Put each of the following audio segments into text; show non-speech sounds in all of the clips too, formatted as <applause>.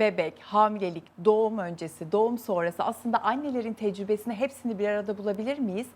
bebek, hamilelik, doğum öncesi, doğum sonrası aslında annelerin tecrübesini hepsini bir arada bulabilir miyiz?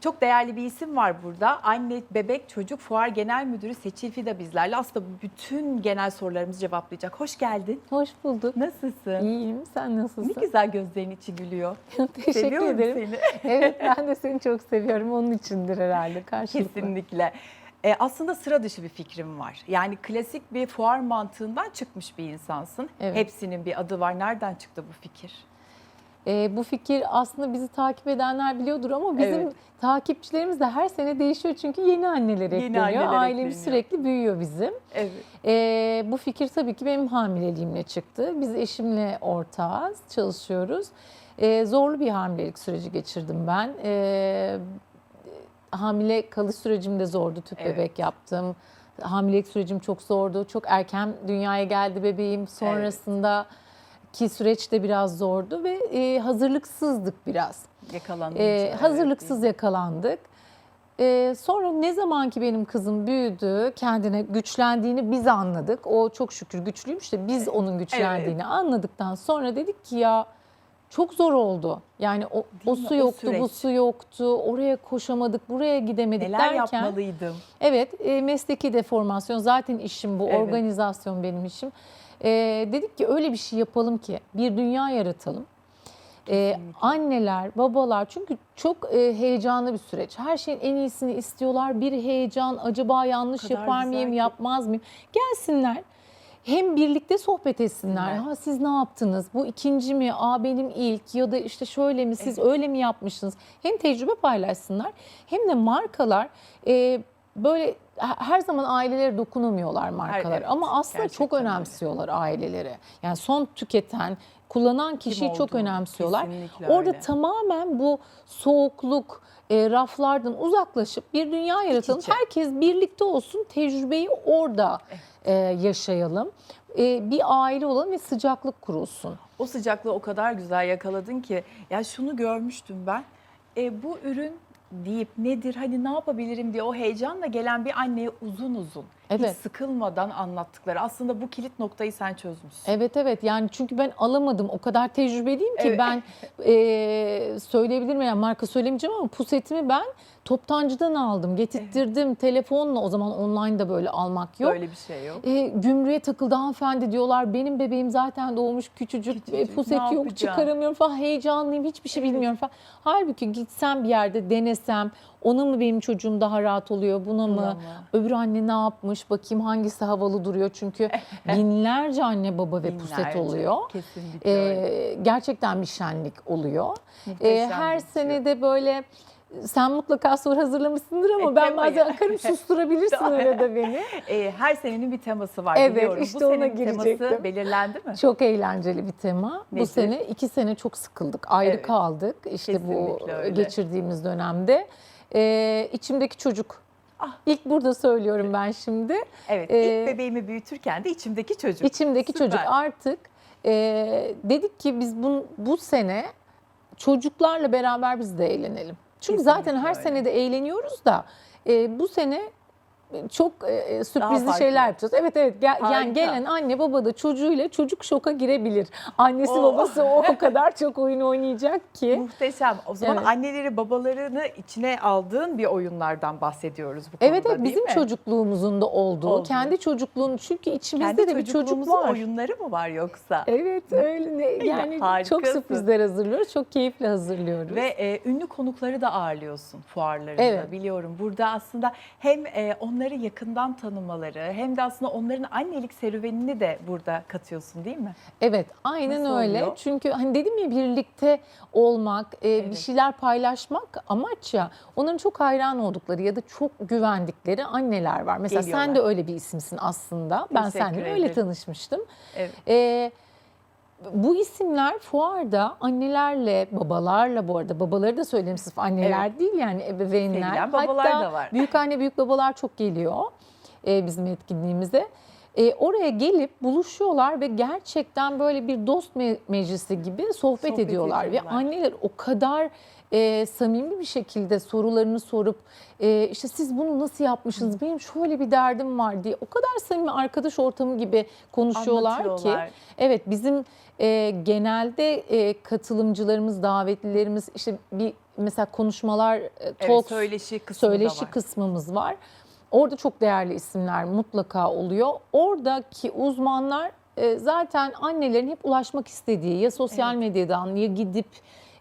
Çok değerli bir isim var burada. Anne, bebek, çocuk fuar genel müdürü Seçil Fida bizlerle. Aslında bütün genel sorularımızı cevaplayacak. Hoş geldin. Hoş bulduk. Nasılsın? İyiyim. Sen Ne nasılsın? güzel gözlerin içi gülüyor. <laughs> Teşekkür Seviyorum ederim. seni. evet ben de seni çok seviyorum. Onun içindir herhalde karşılıklı. Kesinlikle. E, aslında sıra dışı bir fikrim var. Yani klasik bir fuar mantığından çıkmış bir insansın. Evet. Hepsinin bir adı var. Nereden çıktı bu fikir? Ee, bu fikir aslında bizi takip edenler biliyordur ama bizim Evet. takipçilerimiz de her sene değişiyor çünkü yeni anneler Yeni ekleniyor. anneler Ailemiz ekleniyor. sürekli büyüyor bizim. Evet. Ee, bu fikir tabii ki benim hamileliğimle çıktı. Biz eşimle ortağız, çalışıyoruz. Ee, zorlu bir hamilelik süreci geçirdim ben. Ee, hamile kalış sürecim de zordu. Tüp Evet. bebek yaptım. Hamilelik sürecim çok zordu. Çok erken dünyaya geldi bebeğim. Sonrasında ki süreç de biraz zordu ve e, hazırlıksızdık biraz. Ee, için, evet. hazırlıksız yakalandık. Ee, sonra ne zaman ki benim kızım büyüdü, kendine güçlendiğini biz anladık. O çok şükür güçlüymüş de biz onun güçlendiğini anladıktan sonra dedik ki ya çok zor oldu. Yani o, o su O yoktu, bu süreç. su yoktu. Oraya koşamadık, buraya gidemedik Neler derken. yapmalıydım? Evet, e, mesleki deformasyon zaten işim bu, Evet. organizasyon benim işim. E, dedik ki öyle bir şey yapalım ki bir dünya yaratalım. E, anneler, babalar çünkü çok e, heyecanlı bir süreç. Her şeyin en iyisini istiyorlar. Bir heyecan, acaba yanlış O yapar mıyım, ki. yapmaz mıyım? Gelsinler. Hem birlikte sohbet etsinler. Evet. Ha siz ne yaptınız? Bu ikinci mi? Aa benim ilk ya da işte şöyle mi? Siz öyle mi yapmışsınız? Hem tecrübe paylaşsınlar hem de markalar e, böyle he- her zaman ailelere dokunamıyorlar markalar evet, ama aslında çok gerçekten öyle. önemsiyorlar aileleri. Yani son tüketen, kullanan kişiyi çok önemsiyorlar. kesinlikle Orada öyle. tamamen bu soğukluk, e, raflardan uzaklaşıp bir dünya yaratalım. Herkes birlikte olsun, tecrübeyi orada e, yaşayalım. E, bir aile olalım ve sıcaklık kurulsun. O sıcaklığı o kadar güzel yakaladın ki ya şunu görmüştüm ben. E, bu ürün deyip nedir hani ne yapabilirim diye o heyecanla gelen bir anneye uzun uzun hiç Evet. sıkılmadan anlattıkları. Aslında bu kilit noktayı sen çözmüşsün. Evet evet yani çünkü ben alamadım o kadar tecrübeliyim ki Evet. ben e, söyleyebilir miyim yani marka söylemeyeceğim ama pusetimi ben toptancıdan aldım getirttirdim telefonla o zaman online da böyle almak yok. Böyle bir şey yok. E, gümrüğe takıldı hanımefendi diyorlar benim bebeğim zaten doğmuş küçücük, Küçücük, e, puset ne yok yapacaksın? çıkaramıyorum falan heyecanlıyım hiçbir şey bilmiyorum falan. Halbuki gitsem bir yerde denesem ona mı benim çocuğum daha rahat oluyor buna mı? Buna mı? Öbür anne ne yapmış bakayım hangisi havalı duruyor çünkü <laughs> binlerce anne baba ve puset Binlerce. oluyor. Kesinlikle. Ee, gerçekten bir şenlik oluyor. Ee, her geçiyor. sene de böyle sen mutlaka soru hazırlamışsındır ama E, ben bazen akarım <laughs> susturabilirsin Tamam. arada beni. E, her senenin bir teması var Evet, biliyorum. işte bu ona senenin teması girecektim. belirlendi mi? Çok eğlenceli bir tema. Nedir? Bu sene iki sene çok sıkıldık. Ayrı Evet. kaldık. İşte bu Kesinlikle öyle. geçirdiğimiz dönemde. Ee, içimdeki çocuk. Ah. İlk burada söylüyorum ben şimdi. Evet Ee, ilk bebeğimi büyütürken de içimdeki çocuk. İçimdeki Süper. çocuk artık e, dedik ki biz bu, bu sene çocuklarla beraber biz de eğlenelim. Çünkü Kesinlikle zaten her öyle. sene de eğleniyoruz da e, bu sene çok e, sürprizli farklı. şeyler yapacağız. Evet evet gel- Harika. yani gelen anne baba da çocuğuyla çocuk şoka girebilir. Annesi Oo. babası o <laughs> kadar çok oyun oynayacak ki. Muhteşem. O zaman Evet. anneleri babalarını içine aldığın bir oyundan bahsediyoruz bu konuda Evet evet değil bizim mi? çocukluğumuzun da olduğu, Olduğu. kendi çocukluğun çünkü içimizde Kendi de bir çocuk çocukluğumuzun var. oyunları mı var yoksa? Evet öyle ne- yani çok harikasın. sürprizler hazırlıyoruz. Çok keyifle hazırlıyoruz. Ve e, ünlü konukları da ağırlıyorsun fuarlarında Evet. biliyorum. Burada aslında hem e, onları yakından tanımaları hem de aslında onların annelik serüvenini de burada katıyorsun değil mi? Evet, aynen Nasıl öyle. oluyor? Çünkü hani dedim ya birlikte olmak, e, bir Evet. şeyler paylaşmak amaç ya. Onların çok hayran oldukları ya da çok güvendikleri anneler var. Mesela sen Geliyorlar. de öyle bir isimsin aslında. Ben Teşekkür seninle öyle tanışmıştım. Evet. E, bu isimler fuarda annelerle, babalarla bu arada babaları da söyleyeyim sırf anneler değil yani ebeveynler. Sevilen babalar Hatta da var. <laughs> büyük anne büyük babalar çok geliyor e, bizim etkinliğimize. E, oraya gelip buluşuyorlar ve gerçekten böyle bir dost me- meclisi gibi sohbet, Sohbet ediyorlar. ediyorlar. Ve anneler o kadar e, samimi bir şekilde sorularını sorup e, işte siz bunu nasıl yapmışsınız benim şöyle bir derdim var diye o kadar samimi arkadaş ortamı gibi konuşuyorlar ki. Evet bizim e, genelde e, katılımcılarımız, davetlilerimiz işte bir mesela konuşmalar, e, Evet, söyleşi kısmı söyleşi var. kısmımız var. Orada çok değerli isimler mutlaka oluyor. Oradaki uzmanlar e, zaten annelerin hep ulaşmak istediği ya sosyal medyadan ya gidip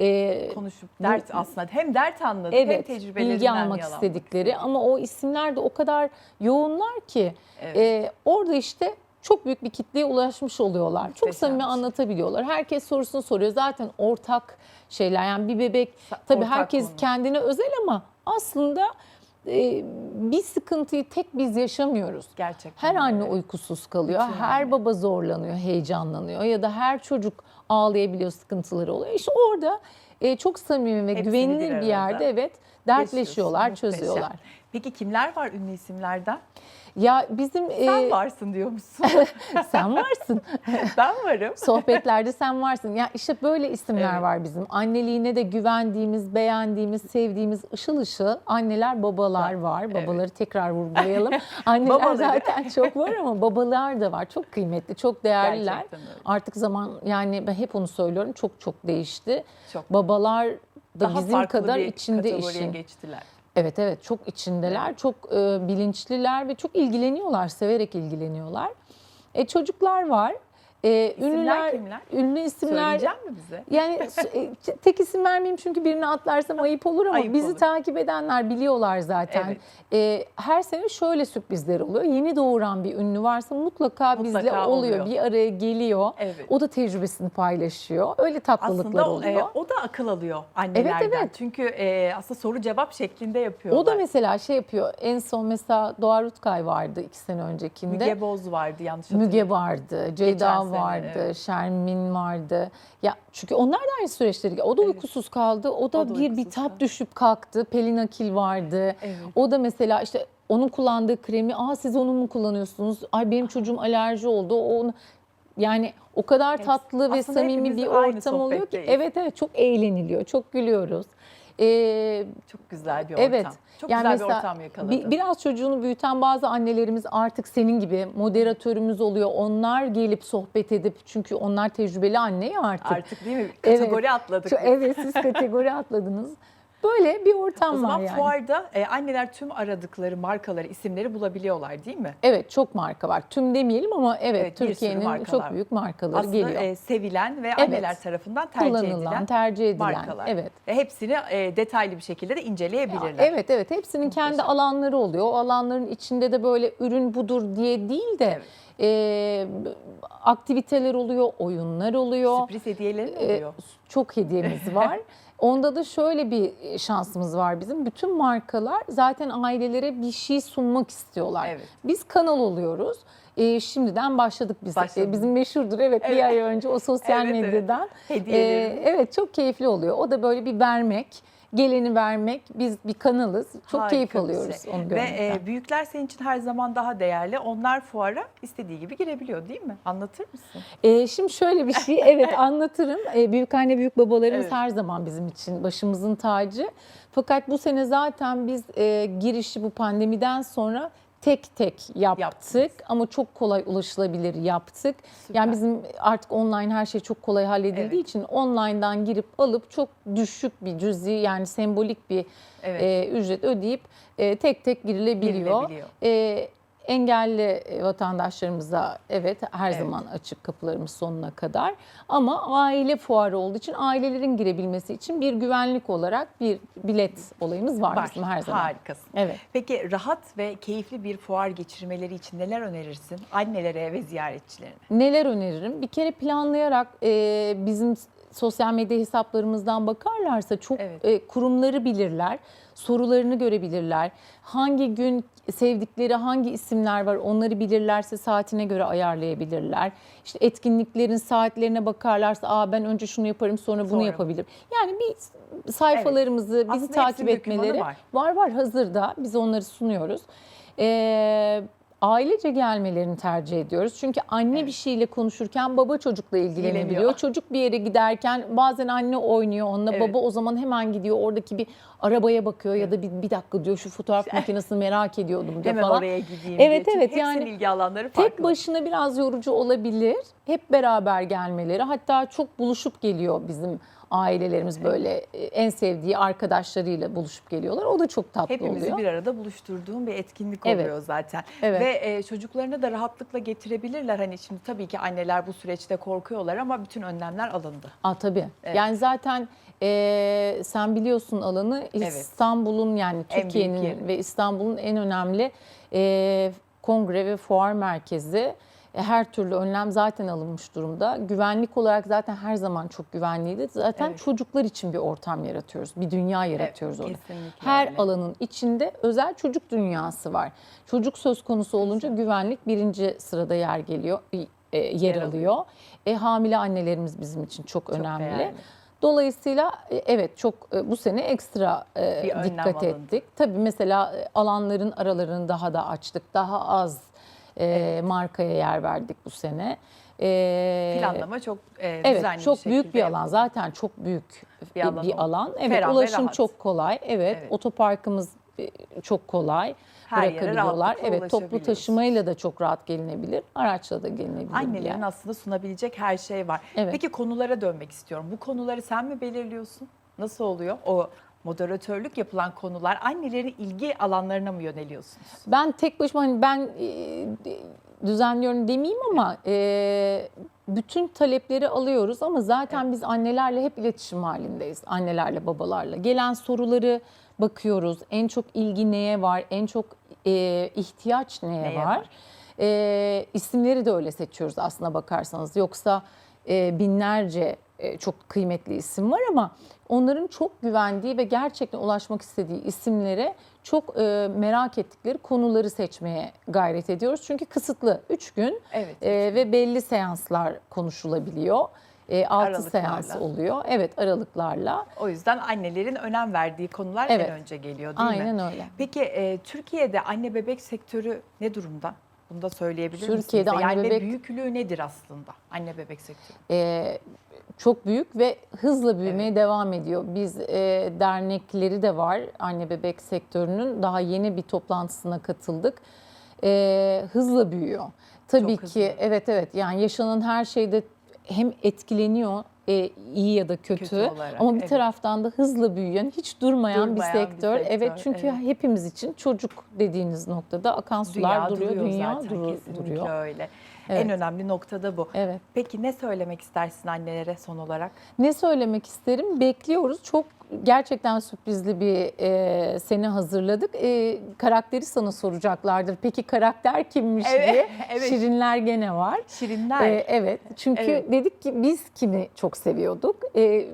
e, konuşup Bu- dert aslında hem dert anladık hem evet tecrübelerinden bilgi almak yalanmak istedikleri istedik. ama o isimler de o kadar yoğunlar ki Evet. e, orada işte çok büyük bir kitleye ulaşmış oluyorlar. Çok Muhteşem samimi bir şey. anlatabiliyorlar. Herkes sorusunu soruyor. Zaten ortak şeyler yani bir bebek tabii ortak herkes konu. kendine özel ama aslında e, bir sıkıntıyı tek biz yaşamıyoruz. Gerçekten. Her anne öyle. uykusuz kalıyor. Bütün her anne. baba zorlanıyor, heyecanlanıyor ya da her çocuk ağlayabiliyor, sıkıntıları oluyor. İşte orada e, çok samimi ve Hepsini güvenilir bir yerde evet dertleşiyorlar, Yaşıyorsun, muhteşem. çözüyorlar. Peki kimler var ünlü isimlerden? Ya bizim Sen e, varsın diyormuşsun. <laughs> sen varsın. <laughs> ben varım. <laughs> Sohbetlerde sen varsın. Ya işte böyle isimler Evet. var bizim. Anneliğine de güvendiğimiz, beğendiğimiz, sevdiğimiz ışıl ışıl anneler, babalar var. Evet. Babaları tekrar vurgulayalım. Anneler Babaları. zaten çok var ama babalar da var. Çok kıymetli, çok değerliler. Artık zaman yani ben hep onu söylüyorum çok çok değişti. Çok. Babalar da Daha bizim kadar içinde işin. geçtiler. Evet evet çok içindeler, çok e, bilinçliler ve çok ilgileniyorlar, severek ilgileniyorlar. E, çocuklar var. E, İsimler ünlüler, kimler? ünlü isimler. Söyleyecek mi bize? Yani <laughs> e, tek isim vermeyeyim çünkü birini atlarsam ayıp olur ama Ayıp bizi olur. takip edenler biliyorlar zaten. Evet. E, her sene şöyle sürprizler oluyor. Yeni doğuran bir ünlü varsa mutlaka, bizle Mutlaka oluyor. oluyor. Bir araya geliyor. Evet. O da tecrübesini paylaşıyor. Öyle tatlılıklar Aslında o, oluyor. e, o da akıl alıyor annelerden. evet. Çünkü e, aslında soru cevap şeklinde yapıyorlar. O da mesela şey yapıyor. En son mesela Doğa Rutkay vardı iki sene öncekinde. Müge Boz vardı yanlış Müge hatırlamıyorum. vardı, Ceyda vardı, evet. Şermin vardı. Ya çünkü onlar da aynı süreçleri. O da Evet. uykusuz kaldı. O da, O da bir bitap kaldı. düşüp kalktı. Pelin Akil vardı. Evet. O da mesela işte onun kullandığı kremi, "Aa siz onu mu kullanıyorsunuz? Ay benim çocuğum alerji oldu." O onu yani o kadar tatlı ve aslında samimi bir ortam oluyor ki. Evet evet çok eğleniliyor, çok gülüyoruz. Ee, Çok güzel bir ortam. Evet. Çok Yani güzel bir mesela ortam yakaladı. bir- biraz çocuğunu büyüten bazı annelerimiz artık senin gibi moderatörümüz oluyor. Onlar gelip sohbet edip çünkü onlar tecrübeli anne ya artık. Artık değil mi? Kategori atladık. Şu- biz. evet siz <laughs> kategori atladınız. Böyle bir ortam O zaman var yani. fuarda e, anneler tüm aradıkları markaları, isimleri bulabiliyorlar değil mi? Evet çok marka var. Tüm demeyelim ama evet, Evet, Türkiye'nin çok büyük markaları Aslında geliyor. e, sevilen ve anneler tarafından tercih Kullanılan, edilen tercih edilen. markalar. Evet. Ve hepsini e, detaylı bir şekilde de inceleyebilirler. Evet evet hepsinin kendi Muhteşem. alanları oluyor. O alanların içinde de böyle ürün budur diye değil de Evet. e, aktiviteler oluyor, oyunlar oluyor. Sürpriz hediyeleri Ee, oluyor. çok hediyemiz var. <laughs> Onda da şöyle bir şansımız var bizim. Bütün markalar zaten ailelere bir şey sunmak istiyorlar. Evet. Biz kanal oluyoruz. Ee, şimdiden başladık biz. Başladınız. Ee, bizim meşhurdur evet, bir Evet. ay önce o sosyal Evet, evet. medyadan. Hediyelerimiz. Ee, evet çok keyifli oluyor. O da böyle bir vermek, geleni vermek. Biz bir kanalız. Çok Harika keyif bir alıyoruz şey. onu Ve görmekten. e, büyükler senin için her zaman daha değerli. Onlar fuara istediği gibi girebiliyor değil mi? Anlatır mısın? Ee, şimdi şöyle bir şey evet <laughs> anlatırım. Ee, büyük anne büyük babalarımız Evet. her zaman bizim için başımızın tacı. Fakat bu sene zaten biz e, girişi bu pandemiden sonra tek tek yaptık Yaptınız. ama çok kolay ulaşılabilir yaptık. Süper. Yani bizim artık online her şey çok kolay halledildiği Evet. için online'dan girip alıp çok düşük bir cüzi yani sembolik bir Evet. e, ücret ödeyip e, tek tek girilebiliyor. Girilebiliyor. E, engelli e, vatandaşlarımıza evet her Evet. zaman açık kapılarımız sonuna kadar. Ama aile fuarı olduğu için ailelerin girebilmesi için bir güvenlik olarak bir bilet olayımız var, Var. bizim her zaman. Harikasın. Evet. Peki rahat ve keyifli bir fuar geçirmeleri için neler önerirsin annelere ve ziyaretçilerine? Neler öneririm? Bir kere planlayarak e, bizim sosyal medya hesaplarımızdan bakarlarsa çok Evet. e, kurumları bilirler, sorularını görebilirler. Hangi gün sevdikleri hangi isimler var onları bilirlerse saatine göre ayarlayabilirler. İşte etkinliklerin saatlerine bakarlarsa Aa, ben önce şunu yaparım sonra bunu Sonra. yapabilirim. Yani bir sayfalarımızı bizi Aslında takip etmeleri var. var var hazırda biz onları sunuyoruz. Ee, ailece gelmelerini tercih ediyoruz. Çünkü anne Evet. bir şeyle konuşurken baba çocukla ilgilenebiliyor. Çocuk bir yere giderken bazen anne oynuyor onunla. Evet. Baba o zaman hemen gidiyor oradaki bir arabaya bakıyor ya da bir, bir dakika diyor şu fotoğraf <laughs> makinesini merak ediyordum diyor Hemen falan. oraya gideyim Evet, diye. Evet, hepsinin yani ilgi alanları farklı. Tek başına biraz yorucu olabilir. Hep beraber gelmeleri. Hatta çok buluşup geliyor bizim ailelerimiz böyle e, en sevdiği arkadaşlarıyla buluşup geliyorlar. O da çok tatlı Hepimizi oluyor. bir arada buluşturduğum bir etkinlik Evet. oluyor zaten. Evet. Ve e, çocuklarını da rahatlıkla getirebilirler. Hani şimdi tabii ki anneler bu süreçte korkuyorlar ama bütün önlemler alındı. Aa, tabii. Evet. Yani zaten e, sen biliyorsun alanı İstanbul'un yani En Türkiye'nin ve İstanbul'un en önemli e, kongre ve fuar merkezi. E, Her türlü önlem zaten alınmış durumda. Güvenlik olarak zaten her zaman çok güvenliydi. Zaten Evet. çocuklar için bir ortam yaratıyoruz. Bir dünya yaratıyoruz orada. Kesinlikle Her öyle. alanın içinde özel çocuk dünyası var. Çocuk söz konusu olunca güvenlik birinci sırada yer geliyor, e, yer, Yer alıyor. E, hamile annelerimiz bizim için çok, Çok önemli. değerli. Dolayısıyla e, evet çok bu sene ekstra Bir dikkat alındı. ettik. Tabii mesela alanların aralarını daha da açtık. Daha az e, markaya yer verdik bu sene. E, Planlama çok e, Evet düzenli çok bir büyük şekilde bir alan. yapıldı. Zaten çok büyük Bir bir, alan bir oldu. alan. Evet Ferah ve ulaşım rahat. çok kolay. Evet, Evet. otoparkımız e, çok kolay. Her yere bırakabiliyorlar. rahatlıkla Evet toplu ulaşabiliyoruz. taşımayla da çok rahat gelinebilir. Araçla da gelinebilir. bir Annelerin yer. aslında sunabilecek her şey var. Evet. Peki konulara dönmek istiyorum. Bu konuları sen mi belirliyorsun? Nasıl oluyor? O moderatörlük yapılan konular annelerin ilgi alanlarına mı yöneliyorsunuz? Ben tek başıma hani ben e, düzenliyorum demeyeyim ama e, bütün talepleri alıyoruz ama zaten biz annelerle hep iletişim halindeyiz. Annelerle, babalarla. Gelen soruları bakıyoruz. En çok ilgi neye var? En çok e, ihtiyaç neye, Neye var? var? E, isimleri de öyle seçiyoruz aslına bakarsanız. Yoksa e, binlerce çok kıymetli isim var ama onların çok güvendiği ve gerçekten ulaşmak istediği isimlere çok e, merak ettikleri konuları seçmeye gayret ediyoruz. Çünkü kısıtlı 3 gün Evet. e, ve belli seanslar konuşulabiliyor. 6 Aralıklarla. seans oluyor. Evet aralıklarla. O yüzden annelerin önem verdiği konular Evet. en önce geliyor değil mi? Aynen öyle. Peki e, Türkiye'de anne bebek sektörü ne durumda? Bunu da söyleyebilir misiniz? Türkiye'de anne yani bebek- büyüklüğü nedir aslında anne bebek sektörü? e, çok büyük ve hızla büyümeye devam ediyor. Biz e, dernekleri de var anne bebek sektörünün daha yeni bir toplantısına katıldık. E, hızla büyüyor. Tabii Çok ki hızlı. evet evet yani yaşanan her şeyde hem etkileniyor e, iyi ya da kötü, Kötü olarak, ama bir evet. taraftan da hızla büyüyen hiç durmayan, Durmayan bir, bir sektör. sektör, Evet çünkü evet. hepimiz için çocuk dediğiniz noktada akan sular duruyor, dünya zaten, kesinlikle duruyor. öyle. Evet. En önemli nokta da bu. Evet. Peki ne söylemek istersin annelere son olarak? Ne söylemek isterim? Bekliyoruz. Çok gerçekten sürprizli bir e, seni hazırladık. E, karakteri sana soracaklardır. Peki karakter kimmiş Evet, diye. <laughs> evet. Şirinler gene var. Şirinler. E, evet. Çünkü Evet. dedik ki biz kimi çok seviyorduk. E,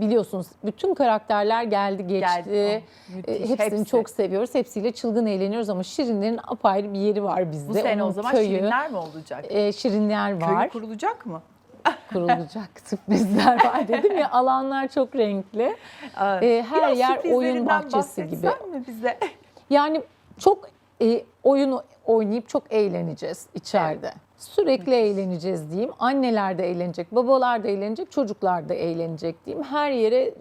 biliyorsunuz bütün karakterler geldi geçti. Geldi. Oh, E, müthiş, hepsini hepsi. çok seviyoruz. Hepsiyle çılgın eğleniyoruz ama Şirinlerin apayrı bir yeri var bizde. Bu sene o Onun zaman köyü, Şirinler mi olacak? e, Şirinler var. Köyü kurulacak mı? <laughs> kurulacak sürprizler var dedim ya alanlar çok renkli. Ee, her biraz yer oyun bahçesi gibi. mi bize? Yani çok e, oyunu oynayıp çok eğleneceğiz içeride. Sürekli eğleneceğiz diyeyim. Anneler de eğlenecek, babalar da eğlenecek, çocuklar da eğlenecek diyeyim. Her yere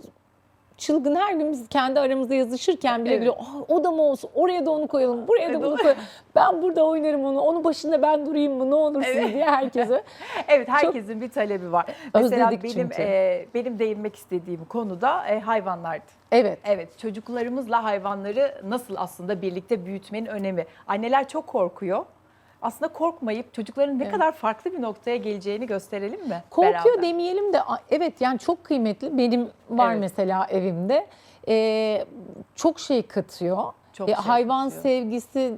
çılgın her gün biz kendi aramızda yazışırken bile Evet. biliyor. "Ah, o da mı olsun? Oraya da onu koyalım. Buraya da bunu koyalım. Ben burada oynarım onu. Onun başında ben durayım mı? Ne olursun Evet. diye herkese. <laughs> Evet herkesin bir talebi var. Mesela benim çünkü. e, benim değinmek istediğim konu da e, hayvanlardı. Evet. Evet çocuklarımızla hayvanları nasıl aslında birlikte büyütmenin önemi. Anneler çok korkuyor. Aslında korkmayıp çocukların ne Evet. kadar farklı bir noktaya geleceğini gösterelim mi? Korkuyor beraber? demeyelim de evet yani çok kıymetli. Benim var Evet. mesela evimde. Ee, çok şey katıyor. Çok Ee, şey hayvan katıyor. sevgisi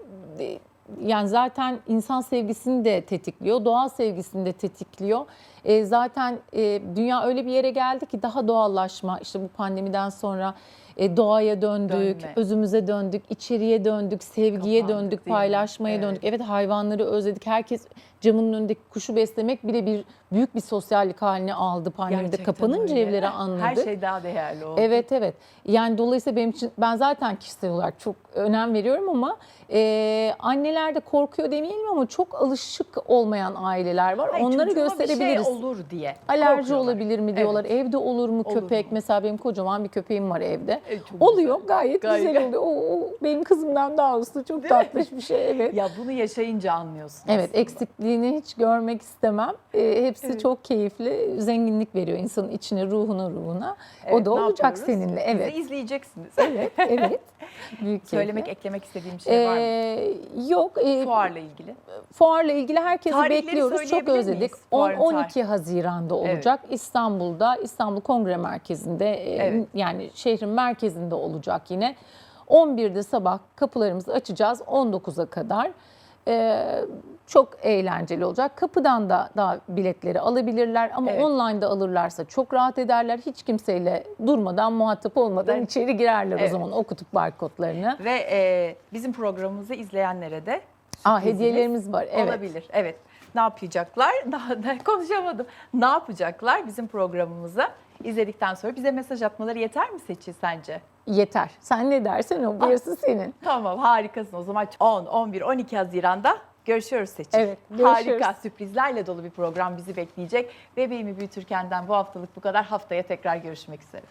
yani zaten insan sevgisini de tetikliyor, doğa sevgisini de tetikliyor. Ee, zaten e, dünya öyle bir yere geldi ki daha doğallaşma işte bu pandemiden sonra e, doğaya döndük, Dönme. özümüze döndük, içeriye döndük, sevgiye Kapandık döndük, paylaşmaya Evet. döndük. Evet hayvanları özledik. Herkes camının önündeki kuşu beslemek bile bir büyük bir sosyallik haline aldı pandemide. Gerçekten Kapanınca öyle. evlere Her anladık. şey daha değerli oldu. Evet evet. Yani dolayısıyla benim için ben zaten kişisel olarak çok önem veriyorum ama e, anneler de korkuyor demeyelim ama çok alışık olmayan aileler var. Hayır, Onları çocuğuma gösterebiliriz. Bir şey olur diye. Alerji olabilir mi diyorlar. Evet. Evde olur mu olur köpek? Mu? Mesela benim kocaman bir köpeğim var evde. E, oluyor güzel. gayet, gayet güzel oluyor. O, benim kızımdan daha uslu çok Değil tatlış mi? bir şey <laughs> evet. Ya bunu yaşayınca anlıyorsun. Evet aslında. eksikliğini hiç görmek istemem. E, hepsi evet. çok keyifli. Zenginlik veriyor insanın içine, ruhuna, ruhuna. Evet, o da olacak yapıyoruz? seninle. Evet. Bizi izleyeceksiniz. Evet, evet. <laughs> Büyük Söylemek, keyifle. eklemek istediğim şey ee, var mı? E, yok. E, fuarla ilgili. Fuarla ilgili herkesi Tarihleri bekliyoruz. Çok özledik. 10-12 22 Haziran'da olacak. Evet. İstanbul'da İstanbul Kongre Merkezi'nde e, evet. yani şehrin merkezinde olacak yine. 11'de sabah kapılarımızı açacağız 19'a kadar. Ee, çok eğlenceli olacak. Kapıdan da daha biletleri alabilirler ama evet. online'da alırlarsa çok rahat ederler. Hiç kimseyle durmadan, muhatap olmadan evet. içeri girerler evet. o zaman okutup barkodlarını. Ve e, bizim programımızı izleyenlere de Aa, hediyelerimiz var. Evet. Olabilir. Evet. Ne yapacaklar? <laughs> Daha da konuşamadım. Ne yapacaklar bizim programımıza? izledikten sonra bize mesaj atmaları yeter mi Seçil sence? Yeter. Sen ne dersen o. Burası senin. Tamam harikasın o zaman 10, 11, 12 Haziran'da görüşüyoruz Seçil. Evet, görüşürüz. Harika sürprizlerle dolu bir program bizi bekleyecek. Bebeğimi büyütürkenden bu haftalık bu kadar. Haftaya tekrar görüşmek üzere.